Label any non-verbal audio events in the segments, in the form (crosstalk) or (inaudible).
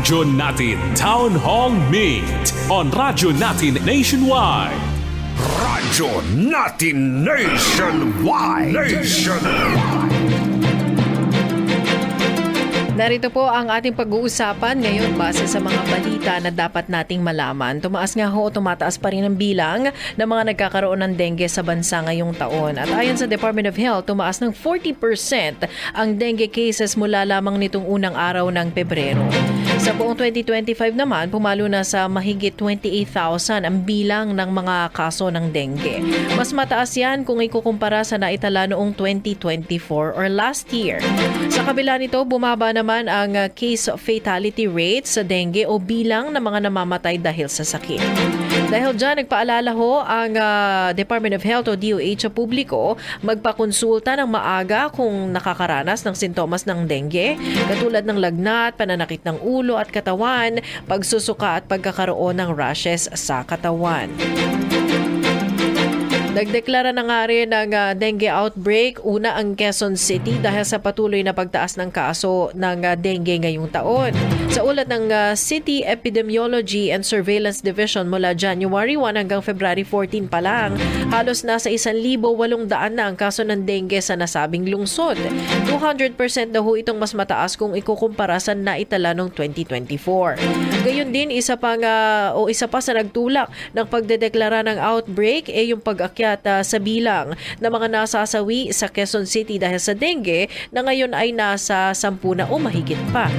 Radyo Natin Town Hall Meet on Radyo Natin Nationwide. Radyo natin nationwide. Nationwide. Narito po ang ating pag-uusapan ngayon base sa mga balita na dapat nating malaman. Tumaas nga ho, tumataas pa rin ang bilang ng mga nagkakaroon ng dengue sa bansa ngayong taon. At ayon sa Department of Health, tumaas ng 40% ang dengue cases mula lamang nitong unang araw ng Pebrero. Sa buong 2025 naman, pumalo na sa mahigit 28,000 ang bilang ng mga kaso ng dengue. Mas mataas yan kung ikukumpara sa naitala noong 2024 or last year. Sa kabila nito, bumaba naman ang case fatality rate sa dengue o bilang ng mga namamatay dahil sa sakit. Dahil dyan, nagpaalala ho ang uh, Department of Health o DOH sa publiko magpakonsulta ng maaga kung nakakaranas ng sintomas ng dengue, katulad ng lagnat, pananakit ng ulo at katawan, pagsusuka at pagkakaroon ng rashes sa katawan. Nagdeklara na nga rin ng uh, dengue outbreak una ang Quezon City dahil sa patuloy na pagtaas ng kaso ng uh, dengue ngayong taon. Sa ulat ng uh, City Epidemiology and Surveillance Division mula January 1 hanggang February 14 pa lang, halos nasa 1,800 na ang kaso ng dengue sa nasabing lungsod. 200% daw ho itong mas mataas kung ikukumpara sa naitala noong 2024. Gayon din, isa pang uh, o isa pa sa nagtulak ng pagdedeklara ng outbreak ay yung pag-akyat uh, sa bilang ng mga nasasawi sa Quezon City dahil sa dengue na ngayon ay nasa 10 na o mahigit pa.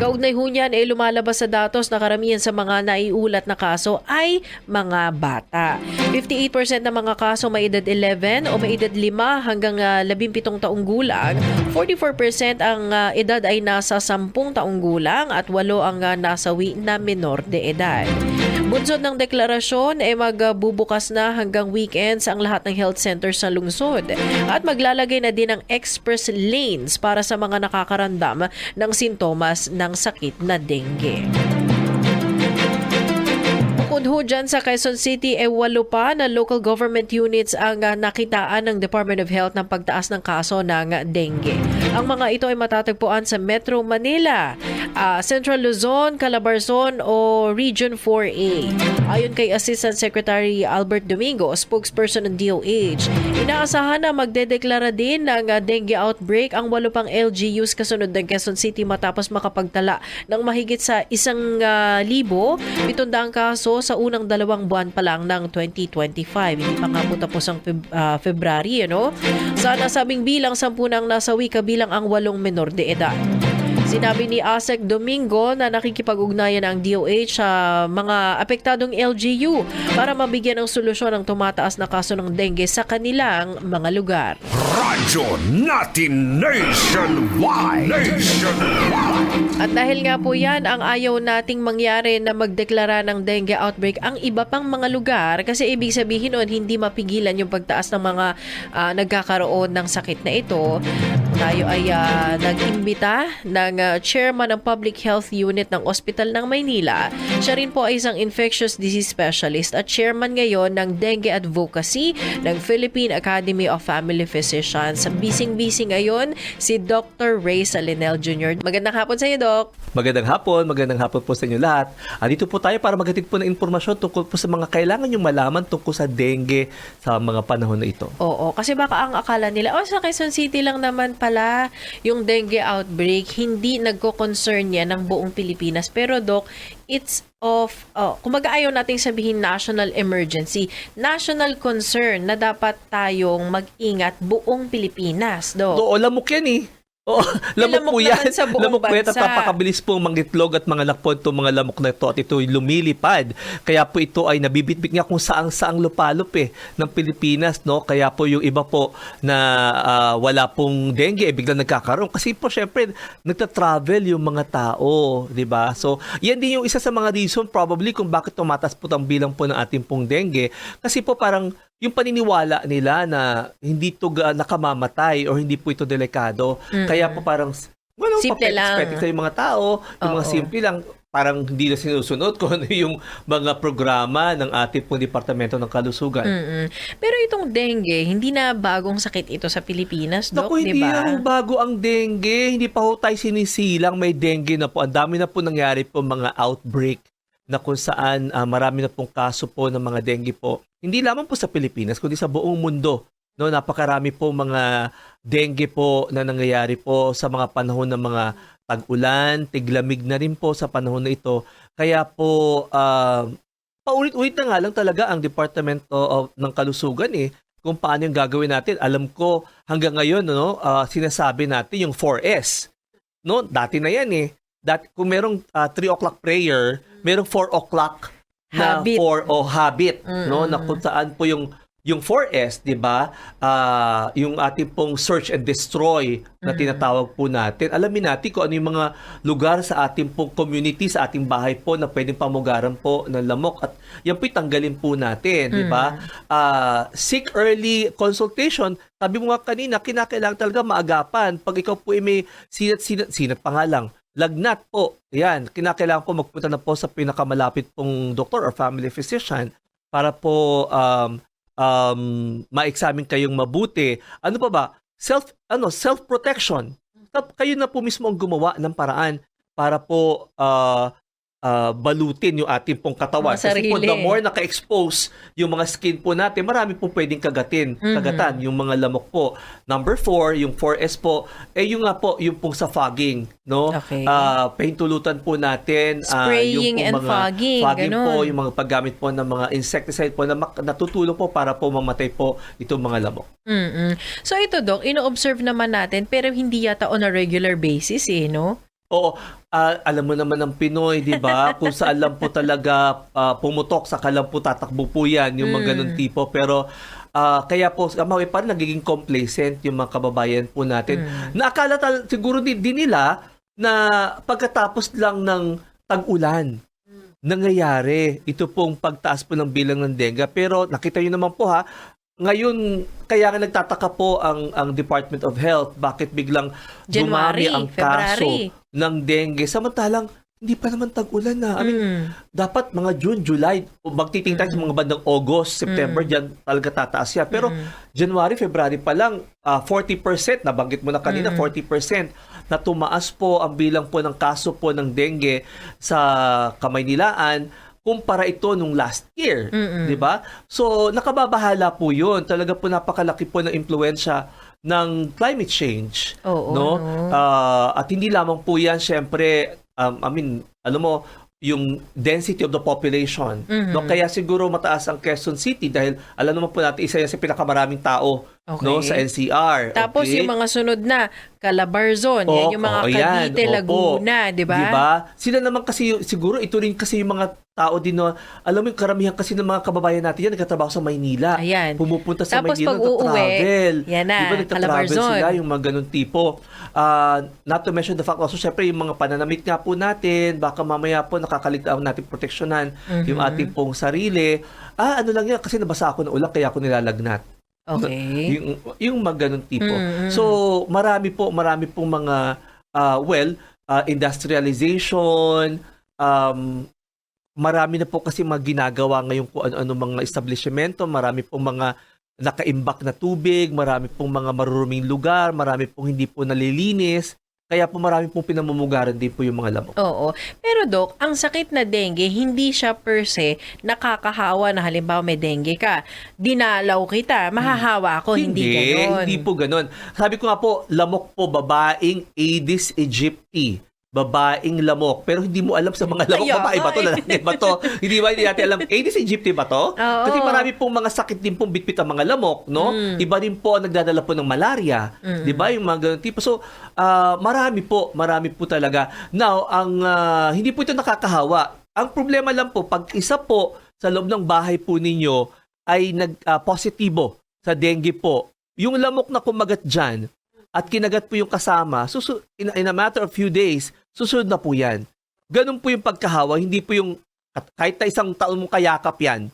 Kaugnay ho niyan, eh, lumalabas sa datos na karamihan sa mga naiulat na kaso ay mga bata. 58% ng mga kaso may edad 11 o may edad 5 hanggang uh, 17 taong gulang. 44% ang uh, edad ay nasa 10 taong gulang at 8 ang uh, nasawi na menor de edad. Bunsod ng deklarasyon ay eh, magbubukas na hanggang weekends ang lahat ng health centers sa lungsod at maglalagay na din ng express lanes para sa mga nakakarandam ng sintomas ng sakit na dengue. Bukod ho dyan sa Quezon City, e walo pa na local government units ang uh, nakitaan ng Department of Health ng pagtaas ng kaso ng dengue. Ang mga ito ay matatagpuan sa Metro Manila, uh, Central Luzon, Calabarzon o Region 4A. Ayon kay Assistant Secretary Albert Domingo, spokesperson ng DOH, inaasahan na magdedeklara din ng uh, dengue outbreak ang walo pang LGUs kasunod ng Quezon City matapos makapagtala ng mahigit sa isang uh, libo, pitundaang kaso sa unang dalawang buwan pa lang ng 2025. Hindi pa nga po tapos ang Feb- uh, February, ano? Sa nasabing bilang, sampu nang nasawi kabilang ang walong menor de edad. Sinabi ni Asek Domingo na nakikipag-ugnayan ang DOH sa mga apektadong LGU para mabigyan ng solusyon ang tumataas na kaso ng dengue sa kanilang mga lugar. Radyo natin nationwide. Nationwide. At dahil nga po yan ang ayaw nating mangyari na magdeklara ng dengue outbreak ang iba pang mga lugar kasi ibig sabihin nun hindi mapigilan yung pagtaas ng mga uh, nagkakaroon ng sakit na ito. Tayo ay uh, nag-imbita ng uh, chairman ng Public Health Unit ng Ospital ng Maynila. Siya rin po ay isang infectious disease specialist at chairman ngayon ng Dengue Advocacy ng Philippine Academy of Family Physicians. Bising-bising ngayon si Dr. Ray Salinel Jr. Magandang hapon sa iyo, Doc. Magandang hapon, magandang hapon po sa inyo lahat. Andito po tayo para maghatid po ng impormasyon tungkol po sa mga kailangan yung malaman tungkol sa dengue sa mga panahon na ito. Oo, kasi baka ang akala nila, oh, sa Quezon City lang naman pala yung dengue outbreak, hindi nagko-concern yan ng buong Pilipinas. Pero, Doc, it's of, oh, kumaga ayaw nating sabihin national emergency, national concern na dapat tayong mag-ingat buong Pilipinas, Doc. Oo, lamok yan eh. Oo, lamok, lamok po yan. sa lamok po yan at bansa. napakabilis po mangitlog at mga lakpon itong mga lamok na ito at ito'y lumilipad. Kaya po ito ay nabibitbit nga kung saang-saang lupalop eh ng Pilipinas. no Kaya po yung iba po na ah, wala pong dengue eh biglang nagkakaroon. Kasi po syempre nagta-travel yung mga tao. di ba So yan din yung isa sa mga reason probably kung bakit tumatas po ang bilang po ng ating pong dengue. Kasi po parang yung paniniwala nila na hindi ga- nakamamatay or hindi po ito delikado. Kaya po parang Well, Simple lang. sa yung mga tao, yung mga Oo. simple lang. parang hindi na sinusunod (laughs) kung ano yung mga programa ng ating pong Departamento ng Kalusugan. Mm-mm. Pero itong dengue, hindi na bagong sakit ito sa Pilipinas, Dok, Naku, di hindi ba? na ho bago ang dengue. Hindi pa ho tayo sinisilang may dengue na po. Ang dami na po nangyari po mga outbreak na kung saan ah, marami na pong kaso po ng mga dengue po. Hindi lamang po sa Pilipinas, kundi sa buong mundo. No, napakarami po mga dengue po na nangyayari po sa mga panahon ng mga tag-ulan, tiglamig na rin po sa panahon na ito. Kaya po ah, paulit-ulit na nga lang talaga ang Departamento of, ng Kalusugan eh kung paano yung gagawin natin. Alam ko hanggang ngayon no, ah, sinasabi natin yung 4S. No, dati na yan eh. Dati, kung merong 3 o'clock prayer, merong 4 o'clock na Habit. 4 o habit, no, Mm-mm. na kung saan po yung yung 4S, 'di ba? Ah, yung ating pong search and destroy na tinatawag po natin. Alamin natin kung ano yung mga lugar sa ating pong community, sa ating bahay po na pwedeng pamugaran po ng lamok at yan po tanggalin po natin, 'di ba? Ah, seek early consultation. Sabi mo nga kanina, kinakailangan talaga maagapan. Pag ikaw po ay may sinat-sinat, sinat pa nga lang, lagnat po. Yan, kinakailangan po magpunta na po sa pinakamalapit pong doktor or family physician para po um, um, ma-examine kayong mabuti. Ano pa ba? Self, ano, self-protection. Kayo na po mismo ang gumawa ng paraan para po ah, ah, balutin yung ating pong katawan. Mga Kasi po, the more naka-expose yung mga skin po natin, marami po pwedeng kagatin, Mhm. kagatan, yung mga lamok po. Number four, yung 4S po, eh yung nga po, yung pong sa fogging, no? Okay. Ah, pahintulutan po natin. ah, Spraying yung po and mga fogging, fogging po, ganun. yung mga paggamit po ng mga insecticide po na natutulong po para po mamatay po itong mga lamok. Mm-mm. So ito, Dok, ino-observe naman natin pero hindi yata on a regular basis eh, no? Oo, ah, alam mo naman ng Pinoy, di ba? (laughs) Kung saan lang po talaga ah, pumutok, sa lang po tatakbo po yan, yung mga Mm. ganun tipo. Pero ah, kaya po, kamawi parang nagiging complacent yung mga kababayan po natin. Mm. Na akala tal- siguro din, din nila na pagkatapos lang ng tag-ulan, nangyayari ito pong pagtaas po ng bilang ng dengue. Pero nakita nyo naman po ha, ngayon, kaya nga nagtataka po ang ang Department of Health bakit biglang dumami January, ang February. kaso ng dengue. Samantalang, hindi pa naman tag-ulan na. I mean, Mm. dapat mga June, July, o magtiting tayo sa mga bandang August, September, dyan talaga tataas yan. Pero January, February pa lang, ah, 40%, nabanggit mo na kanina, 40% na tumaas po ang bilang po ng kaso po ng dengue sa Kamaynilaan kumpara ito nung last year, Mm-mm. 'di ba? So nakababahala po 'yun. Talaga po napakalaki po ng impluwensya ng climate change, Oo, no? no? Ah, at hindi lamang po 'yan syempre um, I mean, alam mo yung density of the population. Mhm. No, kaya siguro mataas ang Quezon City dahil alam naman po natin isa yan sa pinakamaraming tao Okay. no sa NCR. Tapos okay? yung mga sunod na, Calabarzon, yan Oo, yung mga oo, yan. Cavite, Opo. Laguna, di ba? Diba? Sila naman kasi, yung- siguro ito rin kasi yung mga tao din na, alam mo yung karamihan kasi ng mga kababayan natin yan, nagkatrabaho sa Maynila. Ayan. Pumupunta sa Tapos Maynila, nagtatravel. yan na, Diba nagtatravel Calabarzon. sila, yung mga ganun tipo. Ah, not to mention the fact also, syempre yung mga pananamit nga po natin, baka mamaya po nakakaligtaan natin proteksyonan yung Mhm. ating pong sarili. Ah, ano lang yan, kasi nabasa ako ng ulan, kaya ako nilalagnat. Okay. Yung, yung mga ganun tipo. Mm-mm. So, marami po, marami pong mga, ah, well, ah, industrialization, um, marami na po kasi mga ginagawa ngayon kung ano-ano mga establishmento, marami pong mga nakaimbak na tubig, marami pong mga maruruming lugar, marami pong hindi po nalilinis, kaya po marami pong pinamumugaran din po yung mga lamok. Oo. Pero Dok, ang sakit na dengue, hindi siya per se nakakahawa na halimbawa may dengue ka. Dinalaw kita, mahahawa ako, hindi, ganon. Hindi po ganon. Sabi ko nga po, lamok po, babaeng Aedes aegypti. Babaeng lamok. Pero hindi mo alam sa mga lamok, Kaya babae ba to, eh. lalaki ba to? hindi ba, hindi natin alam. (laughs) Aedes aegypti ba to? Oo. Kasi marami pong mga sakit din pong bitbit ang mga lamok, no? Mm. Iba din po ang nagdadala po ng malaria. Di ba? Yung mga ganun tipo. So, ah, marami po, marami po talaga. Now, ang ah, hindi po ito nakakahawa. Ang problema lang po, pag isa po sa loob ng bahay po ninyo ay nag-positibo sa dengue po, yung lamok na kumagat dyan at kinagat po yung kasama, susu- in, in a matter of few days, susunod na po yan. Ganun po yung pagkahawa, hindi po yung kahit na isang taon mong kayakap yan,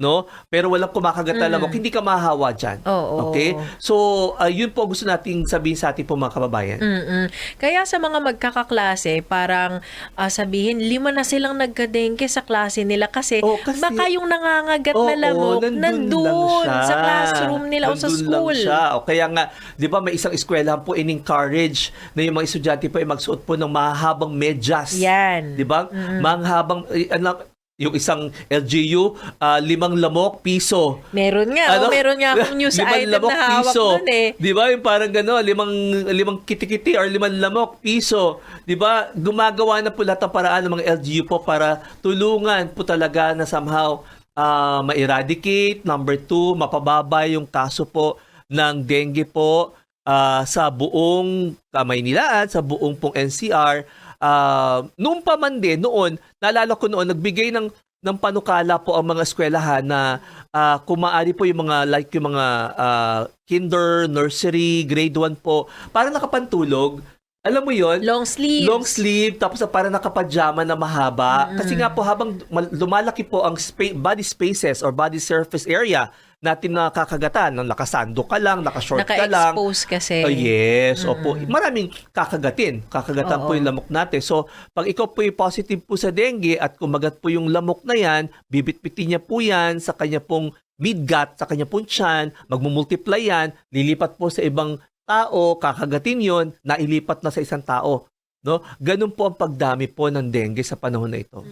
no? Pero walang kumakagat na lamok, hindi ka mahahawa dyan. Mm. Oo. Okay? So, ah, yun po gusto nating sabihin sa ating po mga kababayan. Mm-mm. Kaya sa mga magkakaklase, parang ah, sabihin, lima na silang nagkadengke sa klase nila kasi, Oh, kasi- baka yung nangangagat Oo, na lamok nandun nandun, lang siya. sa classroom nila o sa Nandun school. Lang siya. O kaya nga, di ba may isang eskwelahan po in-encourage na yung mga estudyante po ay magsuot po ng mahabang medyas. Yan. Di ba? Mahabang, eh, ano, yung isang LGU, ah, limang lamok, piso. Meron nga, oh, meron nga akong (laughs) news Limang item lamok, na hawak piso. nun eh. Di ba? Yung parang gano'n, limang, limang kitikiti or limang lamok, piso. Di ba? Gumagawa na po lahat ng paraan ng mga LGU po para tulungan po talaga na somehow ah, ma-eradicate. Number two, mapababa yung kaso po ng dengue po ah, sa buong uh, Maynilaan, sa buong pong NCR. Ah, noong pa man din, noon, naalala ko noon, nagbigay ng ng panukala po ang mga eskwelahan na ah, kung maaari po yung mga like yung mga ah, kinder, nursery, grade 1 po, para nakapantulog. Alam mo yon Long sleeves. Long sleeve, tapos para nakapajama na mahaba. Kasi nga po, habang mal- lumalaki po ang spa- body spaces or body surface area natin na kakagatan, nang nakasando ka lang, nakashort ka lang. Naka-expose kasi. Oh, yes, opo. Maraming kakagatin. Kakagatan po Oo. yung lamok natin. So, pag ikaw po yung positive po sa dengue at kumagat po yung lamok na yan, bibitbitin niya po yan sa kanya pong midgut, sa kanya pong tiyan, magmumultiply yan, lilipat po sa ibang tao, kakagatin yon nailipat na sa isang tao. No? Ganun po ang pagdami po ng dengue sa panahon na ito.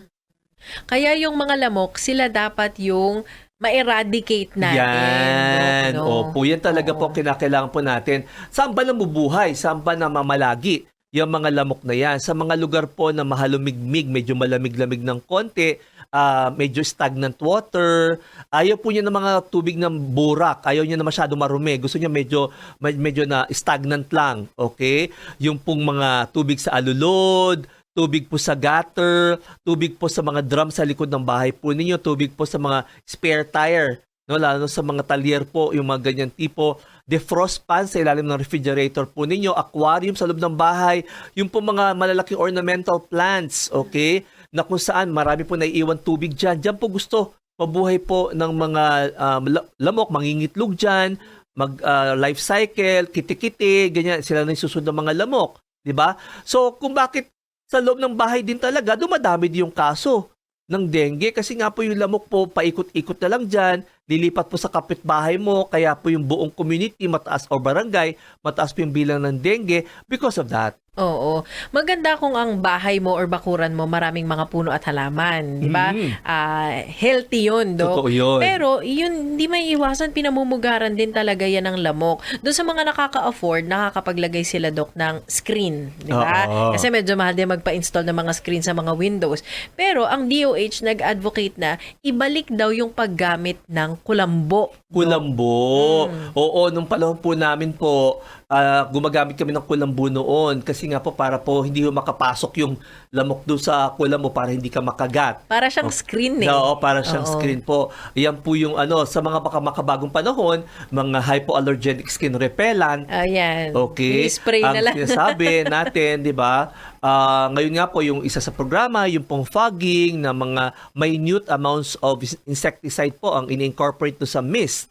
Kaya yung mga lamok, sila dapat yung ma-eradicate natin. Yan. no? Opo, yan talaga Oo. po ang kinakailangan po natin. Saan ba namubuhay? Saan ba na mamalagi? Yung mga lamok na yan. Sa mga lugar po na mahalumigmig, medyo malamig-lamig ng konti, ah, medyo stagnant water, ayaw po niya ng mga tubig ng burak, ayaw niya na masyado marumi. Gusto niya medyo, med- medyo na stagnant lang. Okay? Yung pong mga tubig sa alulod, tubig po sa gutter, tubig po sa mga drum sa likod ng bahay po ninyo, tubig po sa mga spare tire, no lalo sa mga talyer po, yung mga ganyan tipo, defrost pan sa ilalim ng refrigerator po ninyo, aquarium sa loob ng bahay, yung po mga malalaking ornamental plants, okay? Na kung saan marami po naiiwan tubig dyan. Dyan po gusto mabuhay po ng mga um, la- lamok, mangingitlog dyan, mag uh, life cycle, kiti-kiti, ganyan, sila na susunod ng mga lamok, 'di ba? So kung bakit sa loob ng bahay din talaga dumadami din yung kaso ng dengue kasi nga po yung lamok po paikot-ikot na lang dyan, lilipat po sa kapitbahay mo, kaya po yung buong community mataas o barangay, mataas po yung bilang ng dengue because of that. Oo. Maganda kung ang bahay mo or bakuran mo maraming mga puno at halaman, di ba? Mhm. Ah, healthy 'yun, Dok. Totoo yun. Pero yun hindi may iwasan pinamumugaran din talaga 'yan ng lamok. Doon sa mga nakaka-afford, nakakapaglagay sila Dok ng screen, di ba? Oo. Kasi medyo mahal din magpa-install ng mga screen sa mga Windows. Pero ang DOH nag-advocate na ibalik daw yung paggamit ng kulambo. Kulambo. Mm. Oo, nung panahon po namin po, ah, gumagamit kami ng kulambo noon kasi nga po para po hindi ho makapasok yung lamok doon sa kulambo para hindi ka makagat. Para siyang screen eh. Oo, para siyang Oo. screen po. Yan po yung ano, sa mga baka makabagong panahon, mga hypoallergenic skin repellent, Ayan. Okay. I-spray Ang na lang. sinasabi (laughs) natin, 'di ba? Ah, ngayon nga po yung isa sa programa, yung pong fogging na mga minute amounts of insecticide po ang ini-incorporate do sa mist.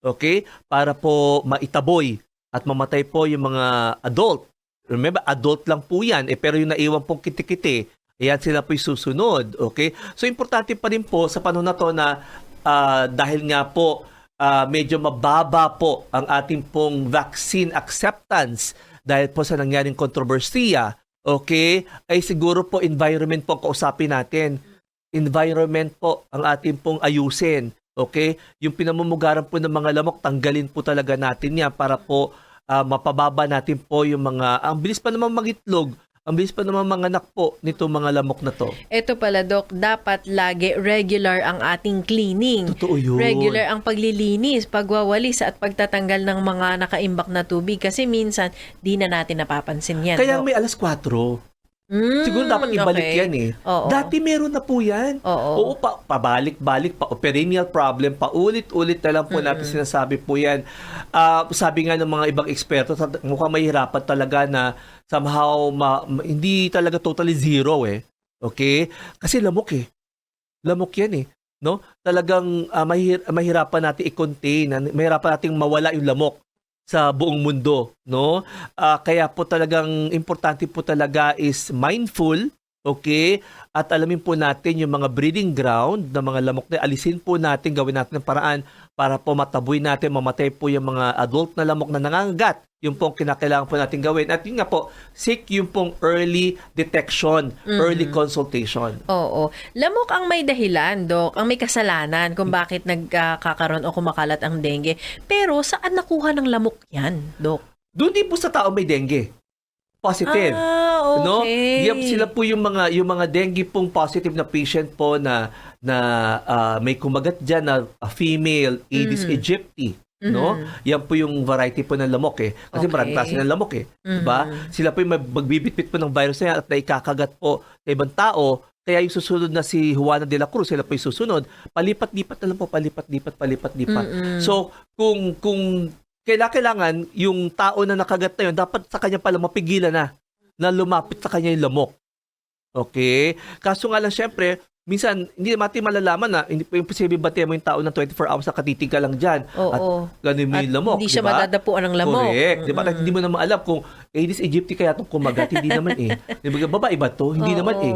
Okay? Para po maitaboy at mamatay po yung mga adult. Remember, adult lang po yan. Eh, pero yung naiwan pong kitikiti, ayan sila po yung susunod. Okay? So, importante pa rin po sa panahon na to na ah, dahil nga po ah, medyo mababa po ang ating pong vaccine acceptance dahil po sa nangyaring kontrobersiya, okay, ay siguro po environment po ang kausapin natin. Environment po ang ating pong ayusin. Okay? Yung pinamumugaran po ng mga lamok, tanggalin po talaga natin yan para po ah, mapababa natin po yung mga, ang bilis pa naman magitlog, ang bilis pa naman mga anak po nito mga lamok na to. Ito pala, Dok, dapat lagi regular ang ating cleaning. Totoo yun. Regular ang paglilinis, pagwawalis at pagtatanggal ng mga nakaimbak na tubig kasi minsan di na natin napapansin yan. Kaya Dok. may alas 4. Mm, Siguro dapat ibalik okay. yan eh. Oo. Dati meron na po yan. Oo. Oo, pa, pabalik-balik, pa, perennial problem, paulit-ulit na lang po natin sinasabi po yan. Ah, sabi nga ng mga ibang eksperto, mukhang mahirapan talaga na somehow ma- ma- hindi talaga totally zero eh. Okay? Kasi lamok eh. Lamok yan eh. no? Talagang ah, mahir- mahirapan natin i-contain, ah, mahirapan nating mawala yung lamok sa buong mundo, no? Ah, kaya po talagang importante po talaga is mindful, okay? At alamin po natin yung mga breeding ground ng mga lamok na alisin po natin, gawin natin ng paraan para po mataboy natin, mamatay po yung mga adult na lamok na nangangagat. Yung pong kinakailangan po natin gawin. At yun nga po, seek yung pong early detection, early consultation. Oo. Lamok ang may dahilan, Dok. Ang may kasalanan kung bakit nagkakaroon o kumakalat ang dengue. Pero saan nakuha ng lamok yan, Dok? Doon din po sa tao may dengue. Positive. Ah, okay. No? Yan sila po yung mga yung mga dengue pong positive na patient po na na ah, may kumagat diyan na a female Aedes Mm. aegypti, no? Yan po yung variety po ng lamok eh. Kasi Okay. maraming klase ng lamok eh, 'di ba? Sila po yung mag- magbibitbit po ng virus na yan at naikakagat po sa ibang tao. Kaya yung susunod na si Juana de la Cruz, sila po yung susunod. Palipat-lipat na lang po, palipat-lipat, palipat-lipat. So, kung kung kailangan, kailangan yung tao na nakagat na yun, dapat sa kanya pala mapigilan na na lumapit sa kanya yung lamok. Okay? Kaso nga lang, syempre, minsan, hindi natin malalaman na hindi po imposible batiin mo yung tao ng 24 hours na katitig ka lang dyan. At Oo. ganun mo yung lamok. hindi siya di ba? madadapuan ng lamok. Correct. Di ba? Mm-mm. At hindi mo naman alam kung Aedes aegypti kaya itong kumagat. hindi naman eh. (laughs) Di ba? Babae ba to? Hindi Oo. naman eh.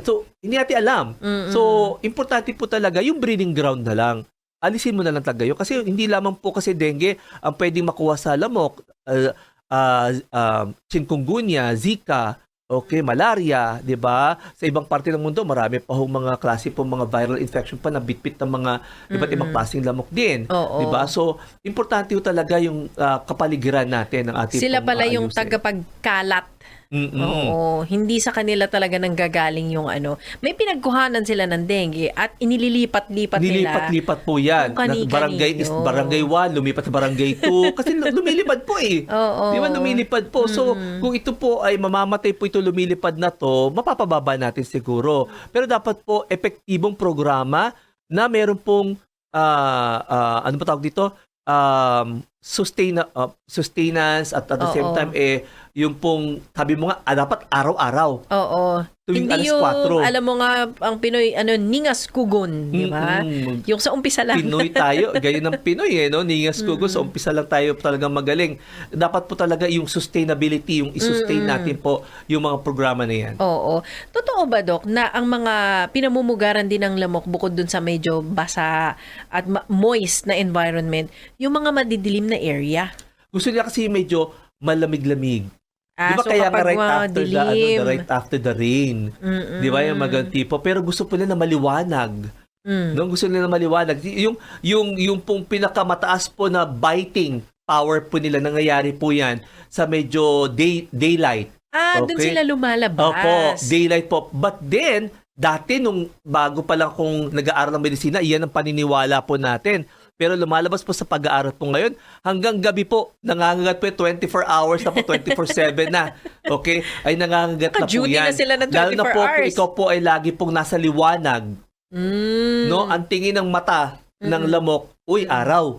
So, hindi natin alam. Mm-mm. So, importante po talaga yung breeding ground na lang. Alisin mo na lang talaga yun. Kasi hindi lamang po kasi dengue ang pwedeng makuha sa lamok. Uh, uh, uh, chikungunya, Zika, okay, malaria, 'di ba? Sa ibang parte ng mundo, marami pa hong mga klase po mga viral infection pa na bitbit ng mga iba't ibang klaseng lamok din. 'di ba? So, importante ho talaga yung uh, kapaligiran natin ng ating Sila pala yung tagapagkalat. Mm-mm. Oo, hindi sa kanila talaga nanggagaling yung ano. May pinagkuhanan sila ng dengue at inililipat-lipat nila. Nilipat-lipat po yan. Na barangay is barangay 1, lumipat sa barangay 2. (laughs) Kasi lumilipad po eh. Oo. Di ba lumilipad po? So, kung ito po ay mamamatay po ito lumilipad na to, mapapababa natin siguro. Pero dapat po epektibong programa na meron pong ah, ah, ano ba tawag dito? Um, sustain uh, sustenance at at the same Oo. time eh yung pong sabi mo nga ah, dapat araw-araw Oo. Tuwing Hindi alas yung, 4. alam mo nga, ang Pinoy, ano, ningas kugon, di ba? Mm-mm. Yung sa umpisa lang. Pinoy tayo, (laughs) ganyan ng Pinoy eh, no? Ningas ko sa umpisa lang tayo talagang magaling. Dapat po talaga yung sustainability, yung i-sustain natin po yung mga programa na yan. Oo. Totoo ba, Dok, na ang mga pinamumugaran din ng lamok bukod dun sa medyo basa at moist na environment, yung mga madidilim na area? Gusto nila kasi medyo malamig-lamig. Ah, Di ba so kaya kapag right after the, ano, the right after the rain. Mm-mm. Di ba yung mga tipo? Pero gusto po nila na maliwanag. Mm. No, gusto nila na maliwanag. Yung, yung, yung pong pinakamataas po na biting power po nila, nangyayari po yan sa medyo day, daylight. Ah, Okay. sila lumalabas. Opo, daylight po. But then, dati nung bago pa lang kung nag-aaral ng medisina, iyan ang paniniwala po natin. Pero lumalabas po sa pag-aaral po ngayon, hanggang gabi po, nangangagat po yung 24 hours na po, 24-7 na. Okay? Ay nangangagat na po yan. na sila ng Lalo na 24 po kung hours. ikaw po ay lagi pong nasa liwanag. Mm. No? Ang tingin ng mata ng lamok, uy, araw,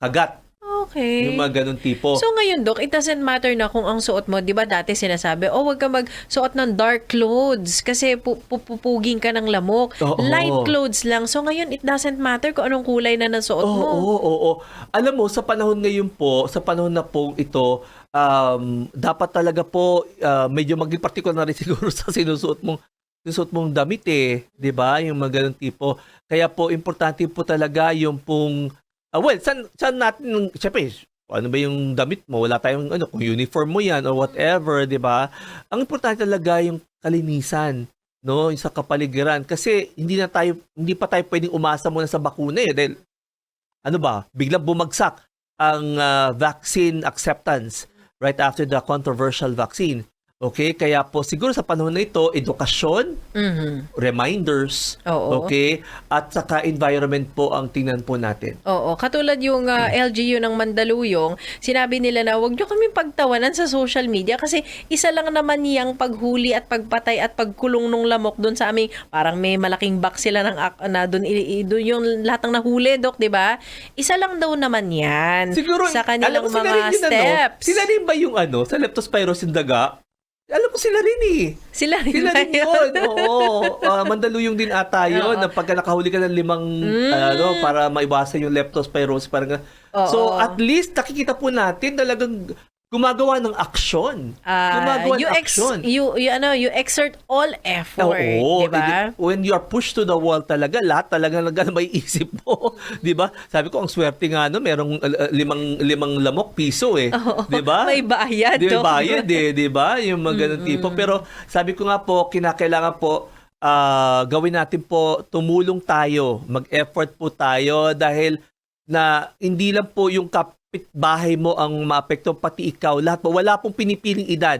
kagat. Okay. Yung mga ganun tipo. So ngayon, Dok, it doesn't matter na kung ang suot mo, di ba dati sinasabi, oh, wag ka magsuot ng dark clothes kasi pu- pu- pupuging ka ng lamok. Oo. Light clothes lang. So ngayon, it doesn't matter kung anong kulay na nasuot Oo, mo. oo, oo. Alam mo, sa panahon ngayon po, sa panahon na po ito, um, dapat talaga po uh, medyo maging particular na rin (laughs) siguro sa sinusuot mong sinusuot mong damit eh, 'di ba? Yung mga ganung tipo. Kaya po importante po talaga yung pong ah, well, san san natin syempre ano ba yung damit mo? Wala tayong ano, kung uniform mo 'yan or whatever, 'di ba? Ang importante talaga yung kalinisan no, yung sa kapaligiran kasi hindi na tayo hindi pa tayo pwedeng umasa muna sa bakuna eh dahil ano ba, biglang bumagsak ang ah, vaccine acceptance right after the controversial vaccine. Okay, kaya po siguro sa panahon na ito, edukasyon, Mhm. reminders, Oo. okay, at saka environment po ang tingnan po natin. Oo, katulad yung ah, LGU ng Mandaluyong, sinabi nila na wag nyo kami pagtawanan sa social media kasi isa lang naman niyang paghuli at pagpatay at pagkulong ng lamok doon sa aming parang may malaking box sila ng na doon yung lahat ng nahuli, dok, 'di ba? Isa lang daw naman 'yan Siguro, sa alam kanilang sila mga yun, ano, steps. sila rin ba yung ano, sa leptospirosis daga? Alam ko sila rin eh. Sila rin Sila rin yun. Oo. Ah, Mandaluyong din ata yun. Mm. Na pagka nakahuli ka ng limang, ano, para maiwasan yung leptospirosis. Parang. Oo. so, at least, nakikita po natin talagang gumagawa ng aksyon. Gumagawa you ng ex aksyon. you, you ano you exert all effort, Oo, di ba? When you are pushed to the wall talaga, lahat talaga lang may isip mo. (laughs) di ba? Sabi ko, ang swerte nga, no, merong uh, limang, limang lamok piso eh. (laughs) Oo, di ba? may bayad, Di, may no? bayad eh, di ba? Yung mga ganun tipo. Pero sabi ko nga po, kinakailangan po, ah, gawin natin po, tumulong tayo, mag-effort po tayo dahil na hindi lang po yung kapitbahay mo ang maapekto, pati ikaw, lahat po, wala pong pinipiling edad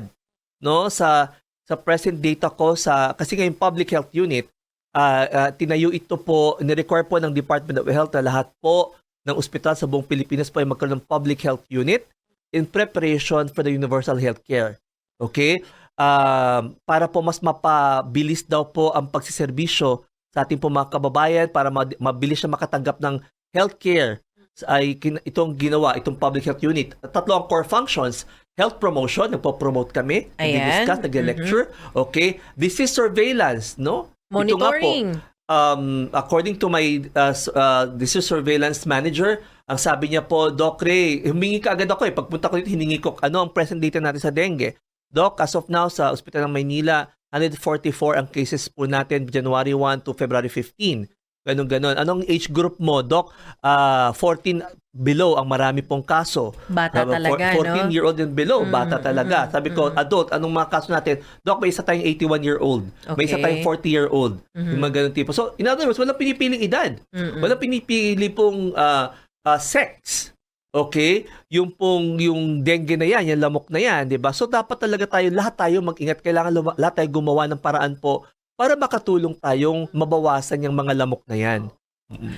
no sa sa present data ko sa kasi ngayon public health unit ah, ah, tinayo ito po ni-require po ng Department of Health na lahat po ng ospital sa buong Pilipinas po ay magkaroon ng public health unit in preparation for the universal health care. Okay? Um, para po mas mapabilis daw po ang pagsiservisyo sa ating po mga kababayan para ma- mabilis siya makatanggap ng healthcare ay kin- itong ginawa, itong public health unit. Tatlo ang core functions. Health promotion, nagpo-promote kami, nag-discuss, nag-lecture. Okay? Disease surveillance, no? Ito nga po, Monitoring. um, according to my uh, uh, disease surveillance manager, ang sabi niya po, Doc Ray, humingi ka agad ako eh. Pagpunta ko dito, hiningi ko, ano ang present data natin sa dengue? Doc, as of now, sa Ospital ng Maynila, 144 ang cases po natin January 1 to February 15. Ganon ganon. Anong age group mo, Doc? Ah, 14 below ang marami pong kaso. Bata Ah, talaga, for- no? 14 year old and below, Mm, bata mm, talaga. mm, Sabi ko, adult, anong mga kaso natin? Doc, may isa tayong 81 year old. May isa Okay. tayong 40 year old. Mhm. Yung mga ganun tipo. So, in other words, walang pinipiling edad. Mm-mm. Walang pinipili pong ah, ah, sex. Okay? Yung pong yung dengue na yan, yung lamok na yan, 'di ba? So dapat talaga tayo lahat tayo mag-ingat, kailangan luma- lahat tayo gumawa ng paraan po para makatulong tayong mabawasan yung mga lamok na yan.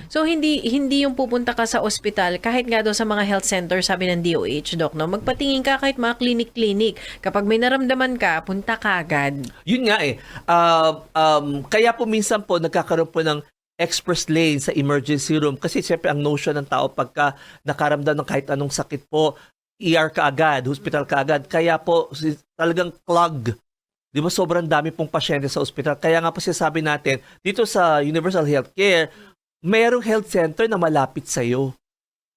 So hindi hindi yung pupunta ka sa ospital kahit nga daw sa mga health center sabi ng DOH doc no magpatingin ka kahit mga clinic-clinic kapag may naramdaman ka punta ka agad. Yun nga eh. Ah, um, kaya po minsan po nagkakaroon po ng express lane sa emergency room kasi siyempre ang notion ng tao pagka nakaramdam ng kahit anong sakit po, ER ka agad, hospital ka agad. Kaya po talagang clog. Di ba sobrang dami pong pasyente sa ospital. Kaya nga po sinasabi natin, dito sa Universal Healthcare, mayroong health center na malapit sa'yo.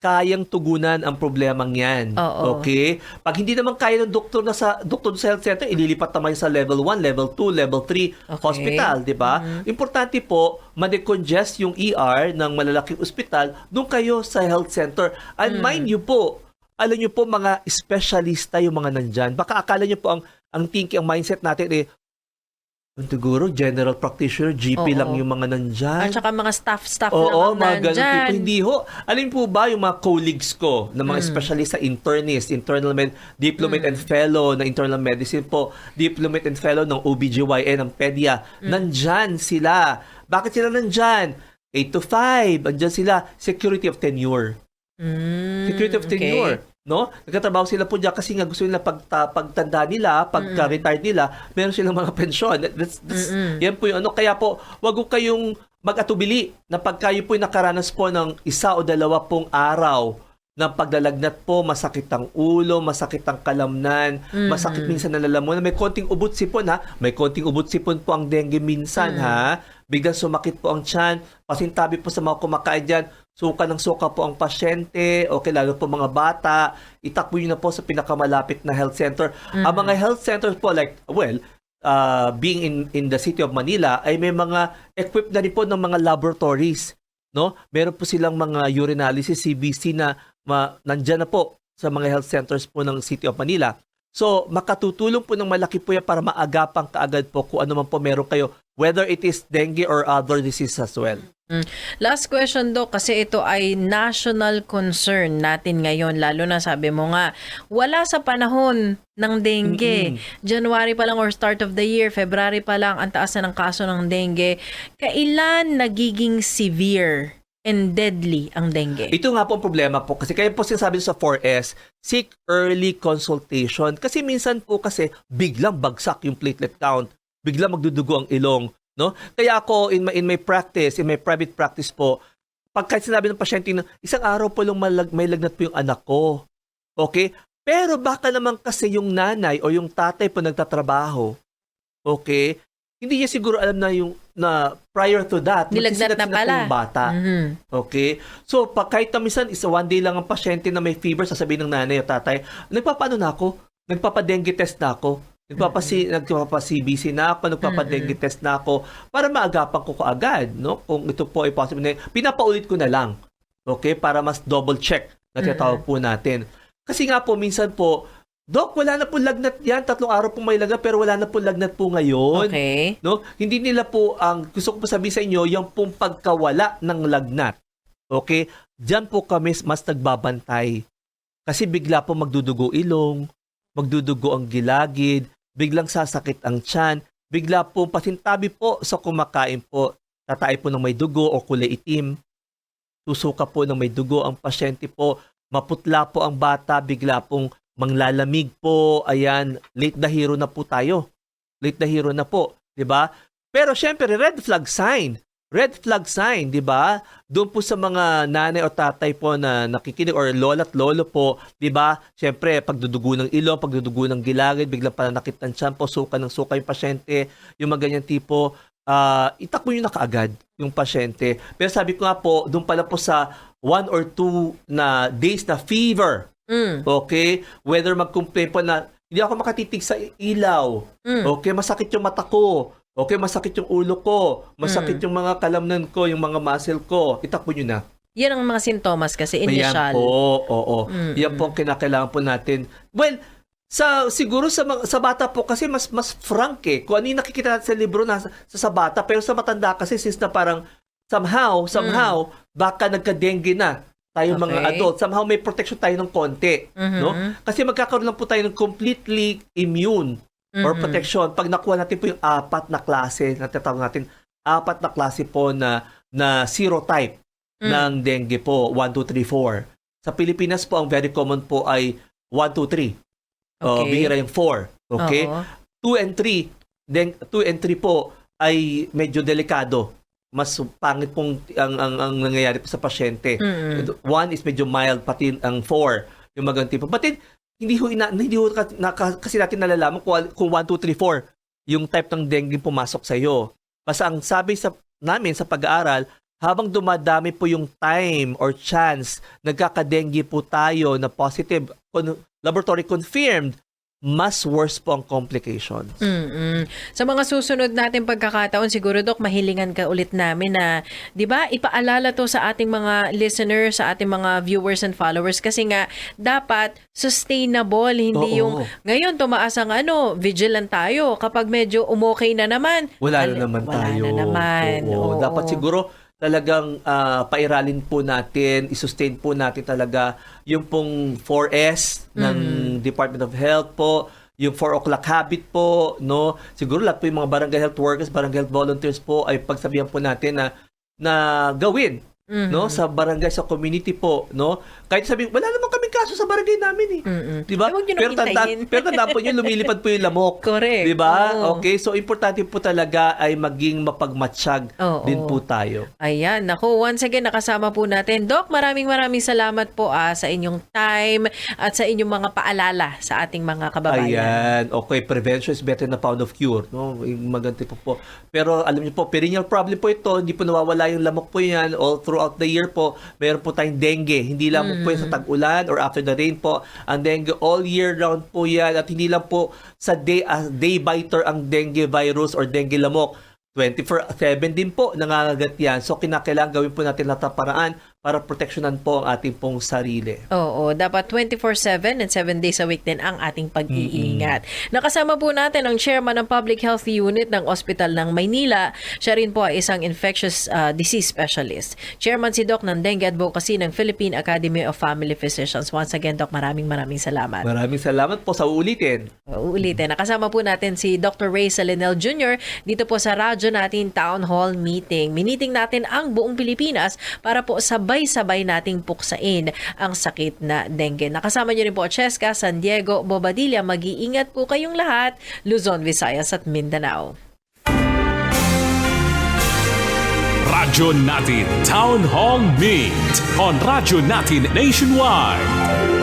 Kayang tugunan ang problemang yan. Oo. Okay? Pag hindi naman kaya ng doktor na sa doktor sa health center, ililipat naman sa level 1, level 2, level 3 Okay. hospital, 'di ba? Mhm. Importante po, ma-decongest yung ER ng malalaking ospital doon kayo sa health center. And Mm. mind you po, alam niyo po mga espesyalista yung mga nandyan. Baka akala niyo po ang ang thinking, ang mindset natin eh, siguro general practitioner, GP Oo. lang yung mga nandyan. At saka mga staff-staff Oo, lang ang mga ganun nandyan. tipo. Hindi ho. Alam po ba yung mga colleagues ko na mga Mm. specialist sa internist, internal med, diplomate and fellow na internal medicine po, diplomate and fellow ng OBGYN, ng pedia, Mm. nandyan sila. Bakit sila nandyan? 8 to 5, andyan sila. Security of tenure. Mm, Security of okay. tenure. No? Nagtatrabaho sila po dyan kasi nga gusto nila pagta, pagtanda nila, pagka-retire nila, meron silang mga (laughs) pensyon. That's, that's, Mm-mm. yan po yung ano. Kaya po, wag ko kayong mag-atubili na pagka kayo po nakaranas po ng isa o dalawa pong araw ng pagdalagnat po, masakit ang ulo, masakit ang kalamnan, Mm-mm. masakit minsan ang lalamunan, may konting ubot sipon ha, may konting ubot sipon po ang dengue minsan Mm. ha, biglang sumakit po ang tiyan, pasintabi po sa mga kumakain dyan, suka ng suka po ang pasyente, okay, lalo po mga bata, itakbo nyo na po sa pinakamalapit na health center. Ang mga health centers po, like, well, uh, being in, in the city of Manila, ay may mga equipped na rin po ng mga laboratories. No? Meron po silang mga urinalysis, CBC na ma, nandyan na po sa mga health centers po ng City of Manila. So, makatutulong po ng malaki po yan para maagapang kaagad po kung ano man po meron kayo, whether it is dengue or other disease as well. Last question do kasi ito ay national concern natin ngayon lalo na sabi mo nga wala sa panahon ng dengue. January pa lang or start of the year, February pa lang ang taas na ng kaso ng dengue. Kailan nagiging severe and deadly ang dengue? Ito nga po ang problema po kasi kaya po sinasabi sa 4S, seek early consultation. Kasi minsan po kasi biglang bagsak yung platelet count, biglang magdudugo ang ilong, no? Kaya ako in my, in my practice, in my private practice po, pag kahit sinabi ng pasyente na isang araw po lang malag, may lagnat po yung anak ko. Okay? Pero baka naman kasi yung nanay o yung tatay po nagtatrabaho, okay, hindi niya siguro alam na yung na prior to that, Nilagnat na pala. yung bata. Mhm. Okay? So, pa, kahit minsan, isa one day lang ang pasyente na may fever, sasabihin ng nanay o tatay, nagpapaano na ako? Nagpapadengue test na ako. Nagpapasi, nagpapasi-BC na ako, nagpapadengue test na ako para maagapan ko kaagad, no? Kung ito po ay possible na pinapaulit ko na lang. Okay? Para mas double check na tinatawag po natin. Kasi nga po, minsan po, Dok, wala na po lagnat yan. Tatlong araw po may lagnat, pero wala na po lagnat po ngayon. Okay. No? Hindi nila po ang gusto ko po sabihin sa inyo yung pong pagkawala ng lagnat. Okay? Diyan po kami mas nagbabantay. Kasi bigla po magdudugo ilong, magdudugo ang gilagid, biglang sasakit ang tiyan, bigla po pasintabi po sa kumakain po, tatay po ng may dugo o kulay itim, susuka po ng may dugo ang pasyente po, maputla po ang bata, bigla pong manglalamig po, ayan, late the hero na po tayo. Late the hero na po, 'di ba? Pero syempre red flag sign. Red flag sign, 'di ba? Doon po sa mga nanay o tatay po na nakikinig or lola at lolo po, 'di ba? Syempre pagdudugo ng ilong, pagdudugo ng gilagid, biglang pananakit ng tiyan po, suka ng suka yung pasyente, yung mga ganyan tipo, ah itakbo nyo na kaagad yung pasyente. Pero sabi ko nga po, doon pala po sa one or two na days na fever, Mm. Okay? Whether mag-complain po na hindi ako makatitig sa ilaw. Mm. Okay? Masakit yung mata ko. Okay? Masakit yung ulo ko. Masakit Mm. yung mga kalamnan ko, yung mga muscle ko. Itakbo nyo na. Yan ang mga sintomas kasi Ayan initial. po. Oo. Mm, Yan po ang kinakailangan po natin. Well, sa siguro sa mga- sa bata po kasi mas mas frank eh. Kung ano yung nakikita natin sa libro na sa, sa bata pero sa matanda kasi since na parang somehow somehow baka nagka-dengue na tayo mga Mm. Okay. adult. Somehow may protection tayo ng konti, Mhm. no? Kasi magkakaroon lang po tayo ng completely immune or Mhm. protection pag nakuha natin po yung apat na klase na tinatawag natin apat na klase po na na serotype Mm. ng dengue po 1 2 3 4. Sa Pilipinas po ang very common po ay 1 2 3. Oh, Okay. bihira yung 4. Okay? Oo. 2 and 3, then 2 and 3 po ay medyo delikado. Mas pangit pong ang ang, ang nangyayari po sa pasyente. Mm-mm. One is medyo mild, pati ang 4, yung magandang tipo. But then, hindi ho, ina, hindi ho ka- na, ka- kasi natin nalalaman kung, kung 1, 2, 3, 4 yung type ng dengue pumasok sa iyo. Basta ang sabi sa namin sa pag-aaral, habang dumadami po yung time or chance nagkakadengue po tayo na positive, con- laboratory confirmed, mas worse po ang complications. Mm-mm. Sa mga susunod natin pagkakataon, siguro Dok, mahilingan ka ulit namin na, di ba, ipaalala to sa ating mga listeners, sa ating mga viewers and followers kasi nga, dapat sustainable, hindi Oo. yung, ngayon tumaas ang ano, vigilant tayo. Kapag medyo umokay na naman, Wala al- na naman wala tayo. na naman. Oo. Oo. Dapat siguro talagang ah, pairalin po natin, isustain po natin talaga yung pong 4S ng Mm. Department of Health po, yung 4 o'clock habit po, no? Siguro lahat po yung mga barangay health workers, barangay health volunteers po ay pagsabihan po natin na na gawin Mhm. no sa barangay sa community po no kahit sabi wala naman kaso sa barangay namin eh Mm-mm. di ba Eh, niyo pero tanda pero tandaan po niyo lumilipad po yung lamok (laughs) Correct. Di ba? Oo. Okay, so importante po talaga ay maging mapagmatsyag Oo. din po tayo. Ayan, naku, once again nakasama po natin. Doc, maraming maraming salamat po ah, sa inyong time at sa inyong mga paalala sa ating mga kababayan. Ayan. Okay, prevention is better than a pound of cure. No? Maganda po po. Pero alam niyo po, perennial problem po ito. Hindi po nawawala yung lamok po yan. All throughout the year po, meron po tayong dengue. Hindi lang po yan sa tag-ulan or after the rain po. Ang dengue all year round po yan. At hindi lang po sa day, ah, day biter ang dengue virus or dengue lamok. 24-7 din po nangangagat yan. So, kinakailangan gawin po natin lahat paraan para proteksyonan po ang ating pong sarili. Oo, dapat 24/7 and 7 days a week din ang ating pag-iingat. Nakasama po natin ang chairman ng Public Health Unit ng Ospital ng Maynila. Siya rin po ay isang infectious uh, disease specialist. Chairman si Doc ng Dengue Advocacy ng Philippine Academy of Family Physicians. Once again, Doc, maraming maraming salamat. Maraming salamat po sa uulitin. Uulitin. Nakasama po natin si Dr. Ray Salinel Jr. dito po sa radyo natin Town Hall Meeting. Miniting natin ang buong Pilipinas para po sabay-sabay nating puksain ang sakit na dengue. Nakasama niyo rin po Cheska, San Diego, Bobadilla. Mag-iingat po kayong lahat. Luzon, Visayas at Mindanao. Radyo natin Town Hall Meet on Radyo natin Nationwide.